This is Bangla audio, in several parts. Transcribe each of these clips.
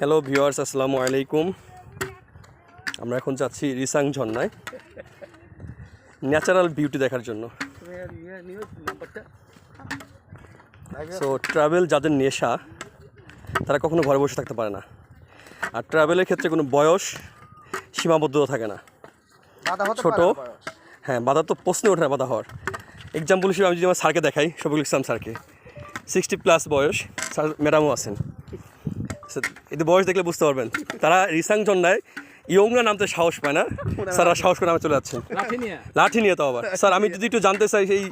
হ্যালো ভিউয়ার্স আসসালামু আলাইকুম। আমরা এখন যাচ্ছি রিসাং ঝর্ণায়। ন্যাচারাল বিউটি দেখার জন্য। সো ট্রাভেল যাদের নেশা তারা কখনো ঘরে বসে থাকতে পারে না। আর ট্রাভেলের ক্ষেত্রে কোনো বয়স সীমাবদ্ধতা থাকে না। বাধা ছোট। হ্যাঁ বাধা তো প্রশ্নে ওঠে না বাধা হওয়ার। এক্সাম্পল হিসেবে আমি যদি আমার স্যারকে দেখাই শফিকুল ইসলাম স্যারকে। সিক্সটি প্লাস বয়স স্যার ম্যাডামও আছেন। So, এদের বয়স দেখলে বুঝতে পারবেন। তারা রিসাং জন্যায় ইয়ংরা নামতে সাহস পায় না। স্যাররা সাহস করে নামে চলে যাচ্ছেন লাঠি নিয়ে? তো আবার। স্যার আমি যদি একটু জানতে চাই সেই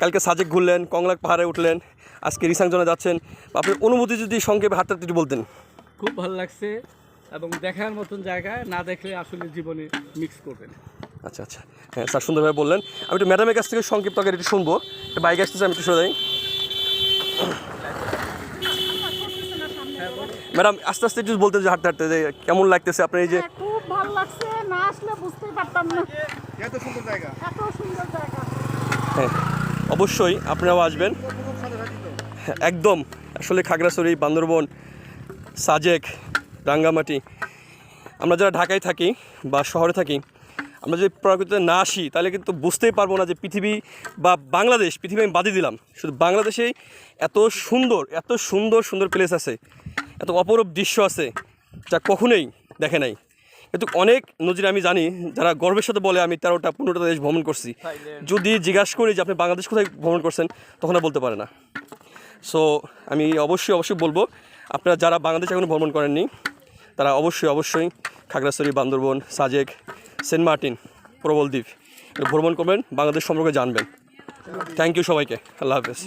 কালকে সাজেক ঘুরলেন কংলাক পাহাড়ে উঠলেন আজকে রিসাং জনে যাচ্ছেন আপনার অনুভূতি যদি সংক্ষেপে হাতটা একটু বলতেন। খুব ভালো লাগছে এবং দেখার মতন জায়গায় না দেখলে আসলে জীবনে মিক্স করবেন। আচ্ছা আচ্ছা। হ্যাঁ স্যার সুন্দরভাবে বললেন। আমি একটু ম্যাডামের কাছ থেকে সংক্ষিপ্ত আগে একটু শুনব। একটু বাইক আসতেছে আমি একটু শুনে যাই। ম্যাডাম আস্তে আস্তে একটু বলতে যে হাঁটতে হাঁটতে যে কেমন লাগতেছে আপনার এই যে হ্যাঁ, খুব ভালো লাগছে না আসলে বুঝতেই পারতাম না। এত সুন্দর জায়গা। এত সুন্দর জায়গা। হ্যাঁ অবশ্যই আপনারাও আসবেন। একদম আসলে খাগড়াছড়ি বান্দরবন সাজেক রাঙ্গামাটি। আমরা যারা ঢাকায় থাকি বা শহরে থাকি আমরা যদি প্রকৃতিতে না আসি, তাহলে কিন্তু বুঝতেই পারব না যে পৃথিবী বা বাংলাদেশ, পৃথিবী আমি বাদই দিলাম। শুধু বাংলাদেশেই এত সুন্দর এত সুন্দর সুন্দর প্লেস আছে। এত অপরূপ দৃশ্য আছে, যা কখনোই দেখে নাই। কিন্তু অনেক নজির আমি জানি, যারা গর্বের সাথে বলে আমি তেরোটা, পনেরোটা দেশ ভ্রমণ করছি। যদি জিজ্ঞাসা করি যে আপনি বাংলাদেশ কোথায় ভ্রমণ করছেন, তখন আর বলতে পারে না। সো আমি অবশ্যই অবশ্যই বলব, আপনারা যারা বাংলাদেশে এখনও ভ্রমণ করেননি, তারা অবশ্যই অবশ্যই খাগড়াছড়ি, বান্দরবন, সাজেক সেন্ট মার্টিন প্রবলদ্বীপ ভ্রমণ করবেন বাংলাদেশ সম্পর্কে জানবেন। থ্যাংক ইউ সবাইকে। আল্লাহ হাফেজ।